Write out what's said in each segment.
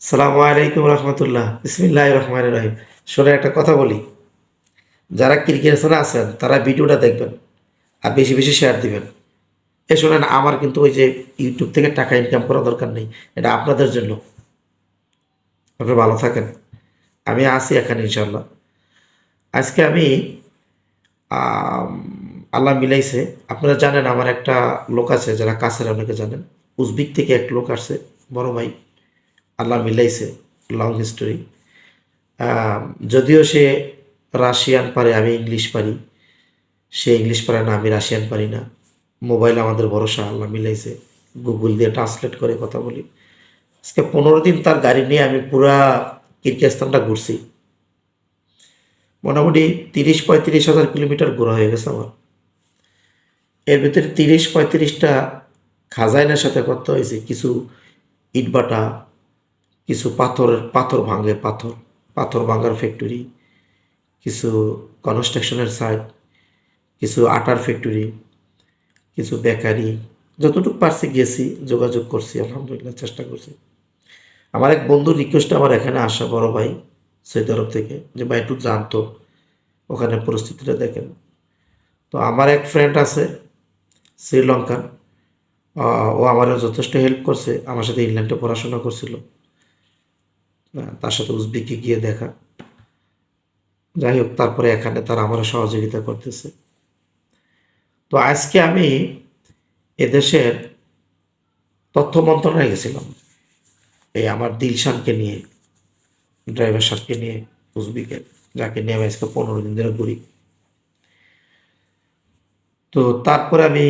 সালামু আলাইকুম রহমতুল্লাহ। বিসমিল্লাহ রহমান রহিম। শোনে একটা কথা বলি। যারা ক্রিকেট ক্রিকেটার্সরা আছেন, তারা ভিডিওটা দেখবেন আর বেশি বেশি শেয়ার দিবেন। এ শোনেন, আমার কিন্তু ওই যে ইউটিউব থেকে টাকা ইনকাম করা দরকার নেই। এটা আপনাদের জন্য। আপনি ভালো থাকেন। আমি আছি এখানে ইনশাল্লাহ আজকে আমি আল্লাহ মিলাইছে। আপনারা জানেন, আমার একটা লোক আছে যারা কাছের অনেকে জানেন। উজবেক থেকে এক লোক আসছে, বড় ভাই। আল্লাহ মিলাইছে লং হিস্টোরি যদিও সে রাশিয়ান পারে, আমি ইংলিশ পারি। সে ইংলিশ পারে না, আমি রাশিয়ান পারি না। মোবাইল আমাদের ভরসা, আল্লাহ মিলাইছে। গুগল দিয়ে ট্রান্সলেট করে কথা বলি। আজকে পনেরো দিন তার গাড়ি নিয়ে আমি পুরা কিরগিজস্তানটা ঘুরছি। মোটামুটি তিরিশ পঁয়ত্রিশ হাজার কিলোমিটার ঘোরা হয়ে গেছে আমার। এর ভিতরে তিরিশ পঁয়ত্রিশটা খাজাইনের সাথে করতে হয়েছে, কিছু ইটবাটা কিছু পাথরের পাথর ভাঙে, পাথর পাথর ভাঙার ফ্যাক্টরি কিছু কনস্ট্রাকশনের সাইট কিছু আটার ফ্যাক্টরি কিছু বেকারি যতটুকু পারছি গেছি, যোগাযোগ করছি, আলহামদুলিল্লাহ, চেষ্টা করছি। আমার এক বন্ধুর রিকোয়েস্ট আমার এখানে আসা বড় ভাই সৌদি আরব থেকে, যে ভাই একটু জানতো, ওখানে পরিস্থিতিটা দেখেন। তো আমার এক ফ্রেন্ড আছে শ্রীলঙ্কান ও আমার যথেষ্ট হেল্প করছে, আমার সাথে ইংল্যান্ডে পড়াশোনা করছিল। তার সাথে উজবেকে গিয়ে দেখা। যাই হোক তারপরে এখানে তারা আমার সহযোগিতা করতেছে। তো আজকে আমি এদেশের তথ্য মন্ত্রণালয়ে গেছিলাম। এই আমার দিলশানকে নিয়ে, ড্রাইভার সাহেবকে নিয়ে উজবেকের যাকে নিয়ে আমি আজকে পনেরো দিন ধরে ঘুরি। তো তারপরে আমি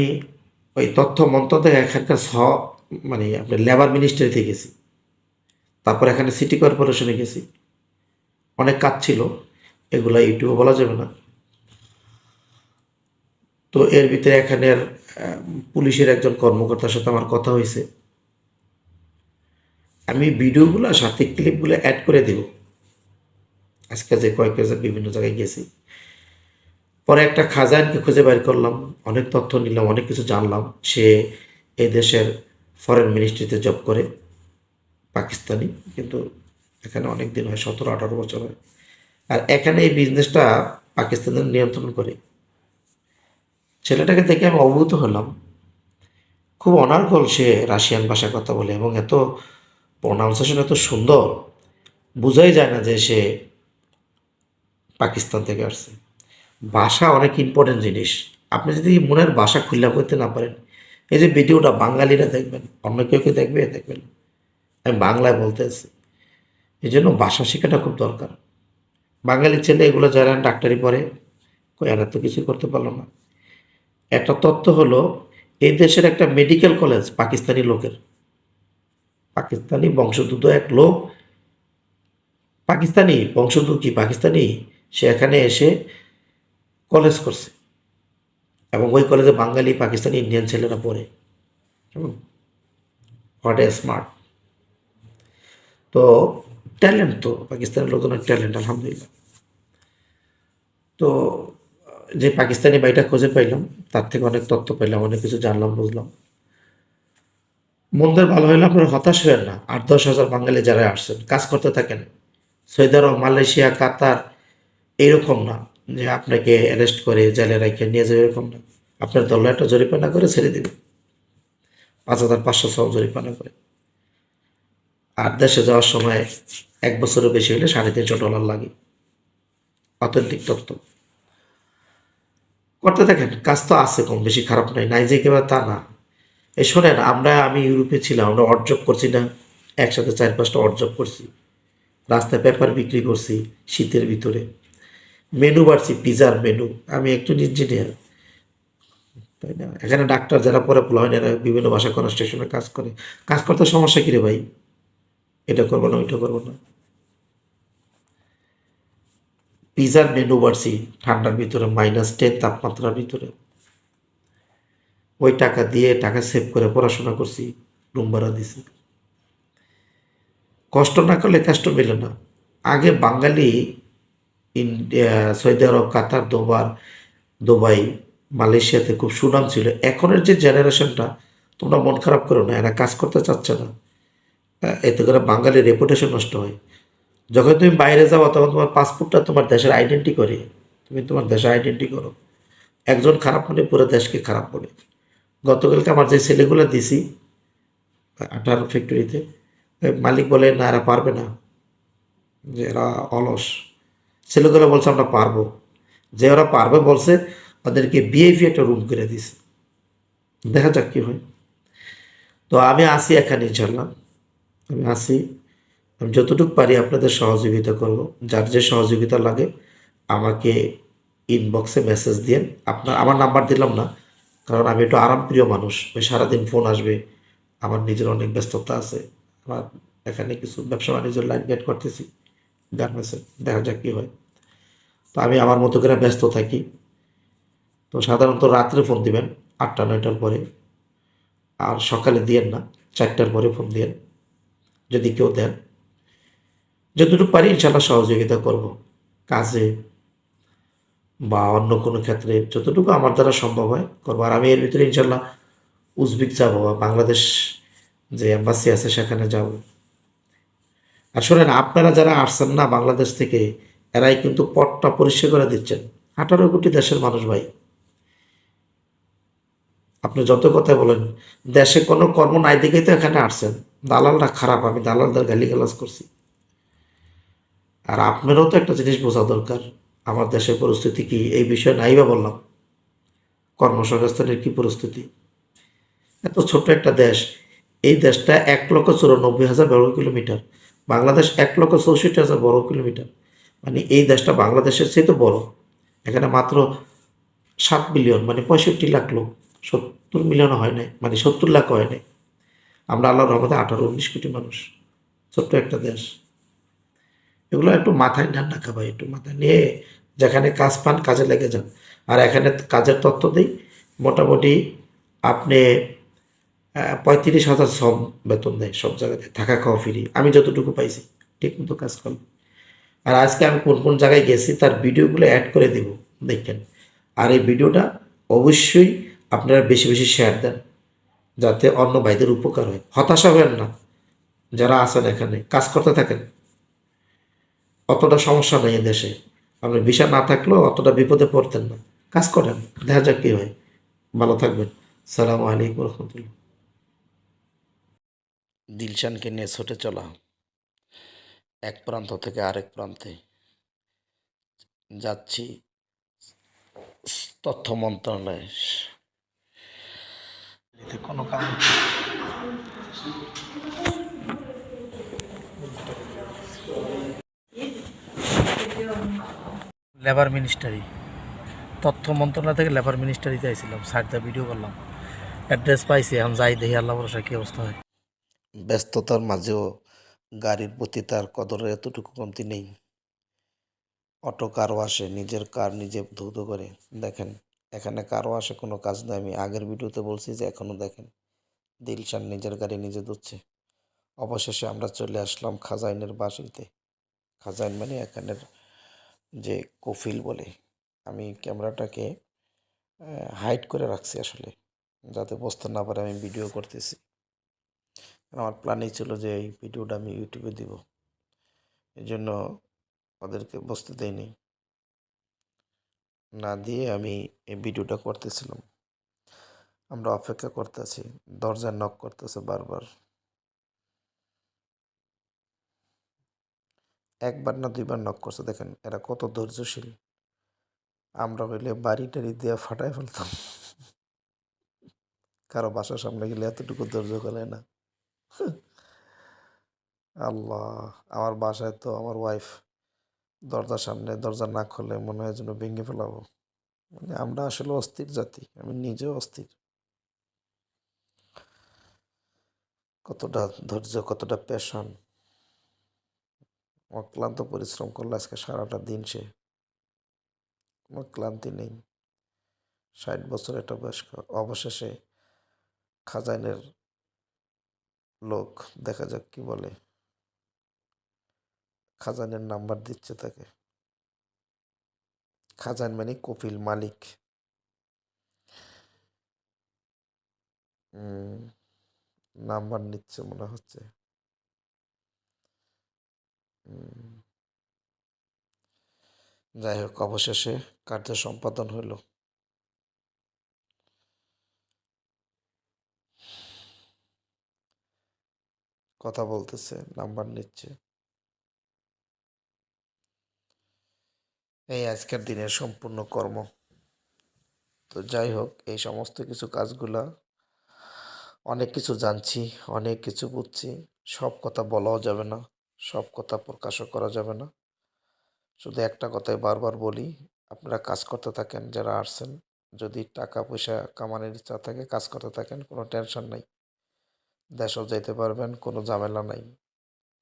ওই তথ্য মন্ত্রণালয় এখানকার স মানে আপনার লেবার মিনিস্ট্রিতে গেছি। তারপর এখানে সিটি কর্পোরেশনে গেছি। অনেক কাজ ছিল, এগুলা ইউটিউবে বলা যাবে না। তো এর ভিতরে এখানের পুলিশের একজন কর্মকর্তার সাথে আমার কথা হয়েছে। আমি ভিডিওগুলো সাথে ক্লিপগুলো অ্যাড করে দেব। আজকে যে কয়েক বিভিন্ন জায়গায় গেছি। পরে একটা খাজানকে খুঁজে বের করলাম, অনেক তথ্য নিলাম, অনেক কিছু জানলাম। সে এই দেশের ফরেন মিনিস্ট্রিতে জব করে। পাকিস্তানি, কিন্তু এখানে অনেক দিন হয়, সতেরো, আঠারো বছর হয়। আর এখানে এই বিজনেসটা পাকিস্তানের নিয়ন্ত্রণ করে। ছেলেটাকে দেখে আমি অবগত হলাম। খুব অনার্গল সে রাশিয়ান ভাষায় কথা বলে এবং এত প্রনাউন্সিয়েশন এত সুন্দর, বোঝাই যায় না যে সে পাকিস্তান থেকে আসছে। ভাষা অনেক ইম্পর্টেন্ট জিনিস। আপনি যদি মনের ভাষা খুল্লা করতে না পারেন, এই যে ভিডিওটা বাঙালিরা দেখবেন, অন্য কেউ কেউ দেখবে? দেখবেন আমি বাংলায় বলতে আছি। এই জন্য ভাষা শেখাটা খুব দরকার। বাঙালি ছেলে এগুলো যারা ডাক্তারি পড়ে এরা তো কিছু করতে পারল না। একটা তত্ত্ব হলো, এই দেশের একটা মেডিকেল কলেজ পাকিস্তানি লোকের। পাকিস্তানি বংশোদ্ভূত এক লোক, পাকিস্তানি বংশোদ্ভূত কি? পাকিস্তানি, সে এখানে এসে কলেজ করছে। এবং ওই কলেজে বাঙালি, পাকিস্তানি ইন্ডিয়ান ছেলেরা পড়ে। হোয়াট এ স্মার্ট তো ট্যালেন্ট তো, পাকিস্তানের লোকজনের ট্যালেন্ট, আলহামদুলিল্লাহ। তো, যে পাকিস্তানি বাড়িটা খুঁজে পাইলাম, তার থেকে অনেক তথ্য পাইলাম, অনেক কিছু জানলাম, বুঝলাম। মন্দের ভালো হইলে আপনারা হতাশ হবেন না। আট দশ হাজার বাঙালি যারা আসছেন, কাজ করতে থাকেন। সৌদি আরব, মালয়েশিয়া, কাতার, এরকম না যে আপনাকে অ্যারেস্ট করে জেলে রেখে নিয়ে যাবে, এরকম না। আপনার দল একটা জরিপানা করে ছেড়ে দেবে। পাঁচ হাজার পাঁচশো সব জরিপানা করে। আর দেশে যাওয়ার সময় এক বছরের বেশি হলে সাড়ে তিনশো ডলার লাগে। অথেন্টিক তথ্য। করতে দেখেন, কাজ তো আছে কম বেশি, খারাপ নয়। নাই যে একেবারে তা না। এই শোনেন, আমরা, আমি ইউরোপে ছিলাম, আমরা অর্জব করছি না। একসাথে চার পাঁচটা অর্জব করছি। রাস্তায় পেপার বিক্রি করছি শীতের ভিতরে। মেনু বাড়ছি, পিজার মেনু। আমি একটু ইঞ্জিনিয়ার তাই না? এখানে ডাক্তার যারা পরে হয় এরা বিভিন্ন ভাষা কনস্ট্রাকশনে কাজ করে। কাজ করতে সমস্যা কী রে ভাই? এটা করব না, ওইটা করব না। পিজার মেনু বাড়ছি, ঠান্ডার ভিতরে মাইনাস টেন তাপমাত্রার ভিতরে। ওই টাকা দিয়ে টাকা সেভ করে পড়াশোনা করছি রুম ভাড়া দিছি। কষ্ট না করলে কষ্ট মেলে না। আগে Bangali India, Saudi Arab, Qatar দোবার Dubai, মালয়েশিয়াতে খুব সুনাম ছিল। এখনের যে জেনারেশনটা তোমরা মন খারাপ করো না, এরা কাজ করতে চাচ্ছে না। এতে করে বাঙালির রেপুটেশন নষ্ট হয়। যখন তুমি বাইরে যাও তখন তোমার পাসপোর্টটা তোমার দেশের আইডেন্টি করে, তুমি তোমার দেশের আইডেন্টি করো। একজন খারাপ মনে পুরো দেশকে খারাপ বলে। গতকালকে আমার যে ছেলেগুলো দিছি আটার ফ্যাক্টরিতে মালিক বলে, না, এরা পারবে না। যে এরা অলস। ছেলেগুলো বলছে, আমরা পারব। যে ওরা পারবে বলছে, ওদেরকে বিএফি একটা রুম করে দিছে। দেখা যাক কী হয়। তো আমি আসি এখানে ইনশাল্লাহ আমি আসি আমি যতটুকু পারি আপনাদের সহযোগিতা করব। যার যে সহযোগিতা লাগে, আমাকে ইনবক্সে মেসেজ দিন আপনার, আমার নাম্বার দিলাম না, কারণ আমি একটু আরামপ্রিয় মানুষ। ওই সারাদিন ফোন আসবে, আমার নিজের অনেক ব্যস্ততা আছে। আমার এখানে কিছু ব্যবসা বাণিজ্যের লাইন গেট করতেছি গার্মেন্টসে দেখা যাক কী হয়। তো আমি আমার মতো করে ব্যস্ত থাকি। তো সাধারণত রাত্রে ফোন দিবেন, আটটা, নয়টার পরে। আর সকালে দিয়েন না, চারটার পরে ফোন দিয়েন। যদি কেউ দেন। যতটুকু পারি ইনশাল্লাহ সহযোগিতা করব। কাজে বা অন্য কোনো ক্ষেত্রে যতটুকু আমার দ্বারা সম্ভব হয় করব। আর আমি এর ভিতরে ইনশাল্লাহ উজবেক যাব বা বাংলাদেশ যে এম্বাসি আছে সেখানে যাব। আর শোনেন, আপনারা যারা আসছেন না বাংলাদেশ থেকে, এরাই কিন্তু পথটা পরিষ্কার করে দিচ্ছেন। আঠারো কোটি দেশের মানুষ ভাই। আপনি যত কথা বলেন, দেশে কোনো কর্ম নাই দেখেই তো এখানে আসছেন। দালালরা খারাপ, আমি দালালদের গালিগালাজ করছি। আর আপনারও তো একটা জিনিস বোঝা দরকার, আমার দেশের পরিস্থিতি কি, এই বিষয়ে নাই বা বললাম? কর্মসংস্থানের কি পরিস্থিতি? এত ছোট একটা দেশ, এই দেশটা এক লক্ষ চুরানব্বই হাজার বর্গ কিলোমিটার, বাংলাদেশ এক লক্ষ চৌষট্টি হাজার বর্গ কিলোমিটার। মানে এই দেশটা বাংলাদেশের চেয়ে তো বড়। এখানে মাত্র সাত মিলিয়ন মানে পঁয়ষট্টি লাখ লোক, সত্তর মিলিয়ন হয় নাই মানে সত্তর লাখ হয় নাই। আমরা আল্লাহর রহমতে আঠারো উনিশ কোটি মানুষ। ছোট্ট একটা দেশ। এগুলো একটু মাথায় নেন না ভাই, একটু মাথায় নিয়ে যেখানে কাজ পান কাজে লেগে যান। আর এখানে কাজের তথ্য দিই, মোটামুটি আপনি পঁয়ত্রিশ হাজার সব বেতন দেয় সব জায়গাতে, থাকা খাওয়া ফিরি আমি যতটুকু পাইছি, ঠিক মতো কাজ করব আর আজকে আমি কোন কোন জায়গায় গেছি, তার ভিডিওগুলো অ্যাড করে দেব, দেখেন। আর এই ভিডিওটা অবশ্যই আপনারা বেশি বেশি শেয়ার দেন। যাতে অন্য ভাইদের উপকার হয়। হতাশা হবেন না। যারা আছেন এখানে, কাজ করতে থাকেন। অতটা সমস্যা নেই দেশে। আপনি ভিসা না থাকলেও অতটা বিপদে পড়তেন না। কাজ করেন, দেখা যাক কী হয়। ভালো থাকবেন। সালাম আলাইকুম রহমতুল্লাহ। দিলশানকে নিয়ে ছুটে চলা। এক প্রান্ত থেকে আরেক প্রান্তে যাচ্ছি। তথ্য মন্ত্রণালয়ে। কোনো কাম লেবার মিনিস্টারি তথ্য মন্ত্রণালয় থেকে লেবার মিনিস্টারিতে আইছিলাম সাইডটা ভিডিও করলাম। অ্যাড্রেস পাইছি এখন যাই দেখি আল্লাহ ভরসা কী অবস্থা হয়। ব্যস্ততার মাঝেও গাড়ির প্রতি তার কদরের এতটুকু কমতি নেই। অটো কারও আসে নিজের কার নিজে ধৌত করে। দেখেন এখানে কারও আসে কোনো কাজ নেই। আমি আগের ভিডিওতে বলছি যে এখনও দেখেন, দিলশান নিজের গাড়ি নিজে ধুচ্ছে। অবশেষে আমরা চলে আসলাম খাজাইনের বাসিতে খাজাইন মানে এখানের যে কফিল বলে। আমি ক্যামেরাটাকে হাইড করে রাখছি আসলে, যাতে বুঝতে না পারে আমি ভিডিও করতেছি। আমার প্ল্যানই ছিল যে, এই ভিডিওটা আমি ইউটিউবে দিব। এই জন্য ওদেরকে বসতে দেয়নি না দিয়ে আমি এই ভিডিওটা করতেছিলাম। আমরা অপেক্ষা করতেছি, দরজা নক করতেছে বারবার। একবার না দুইবার নক করছে, দেখেন এরা কত ধৈর্যশীল। আমরা হইলে বাড়ি টাড়ি দিয়ে ফাটাই ফেলতাম। কারও বাসার সামনে গেলে এতটুকু ধৈর্য করে না। আল্লাহ, আমার বাসায় তো আমার ওয়াইফ দরজার সামনে দরজা না খুলে মনে হয় যেন ভেঙে ফেলাবো। মানে আমরা আসলে অস্থির জাতি, আমি নিজেও অস্থির। কতটা ধৈর্য, কতটা প্যাশন অক্লান্ত পরিশ্রম করলে আজকে সারাটা দিন সে। কোনো ক্লান্তি নেই। ষাট বছর একটা বয়স্ক অবশেষে খাজাইনের লোক, দেখা যাক কি বলে। খাজানের নাম্বার দিচ্ছে তাকে। খাজান মানে কপিল মালিক। নাম্বার নিচ্ছে মনে হচ্ছে। যাই হোক, অবশেষে কার্য সম্পাদন হইল। কথা বলতেছে নাম্বার নিচ্ছে। এই আজকের দিনের সম্পূর্ণ কর্ম। তো যাই হোক, এই সমস্ত কিছু কাজগুলা, অনেক কিছু জানছি, অনেক কিছু বুঝছি, সব কথা বলাও যাবে না, সব কথা প্রকাশও করা যাবে না। শুধু একটা কথাই বারবার বলি, আপনারা কাজ করতে থাকেন, যারা আসছেন, যদি টাকা পয়সা কামানোর ইচ্ছা থাকে, কাজ করতে থাকেন, কোনো টেনশন নাই। দেশও যাইতে পারবেন, কোনো ঝামেলা নাই।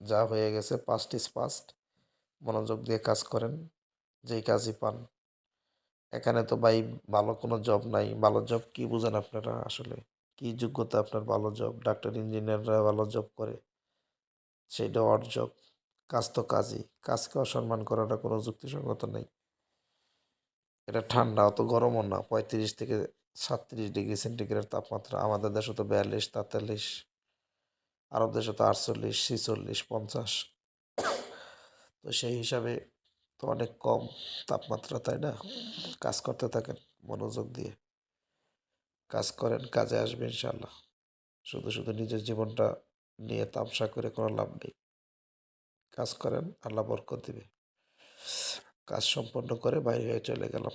যা হয়ে গেছে পাস্ট ইজ পাস্ট মনোযোগ দিয়ে কাজ করেন। যেই কাজই পান। এখানে তো ভাই ভালো কোনো জব নাই। ভালো জব কি বুঝেন আপনারা আসলে? কি যোগ্যতা আপনার ভালো জব ডাক্তার ইঞ্জিনিয়াররা ভালো জব করে সেইটা অর জব কাজ তো কাজই। কাজকে অসম্মান করাটা কোনো যুক্তিসঙ্গত নেই। এটা ঠান্ডা, অত গরমও না। পঁয়ত্রিশ থেকে সাতত্রিশ ডিগ্রি সেন্টিগ্রেড তাপমাত্রা। আমাদের দেশে তো বিয়াল্লিশ, তেতাল্লিশ। আরব দেশে তো আটচল্লিশ, ছিচল্লিশ, পঞ্চাশ। তো সেই হিসাবে তো অনেক কম তাপমাত্রা, তাই না? কাজ করতে থাকেন মনোযোগ দিয়ে। কাজ করেন, কাজে আসবে ইনশাল্লাহ শুধু শুধু নিজের জীবনটা নিয়ে তামসা করে কোনো লাভ নেই। কাজ করেন, আল্লাহ বরকত দিবে। কাজ সম্পন্ন করে বাইরে হয়ে চলে গেলাম।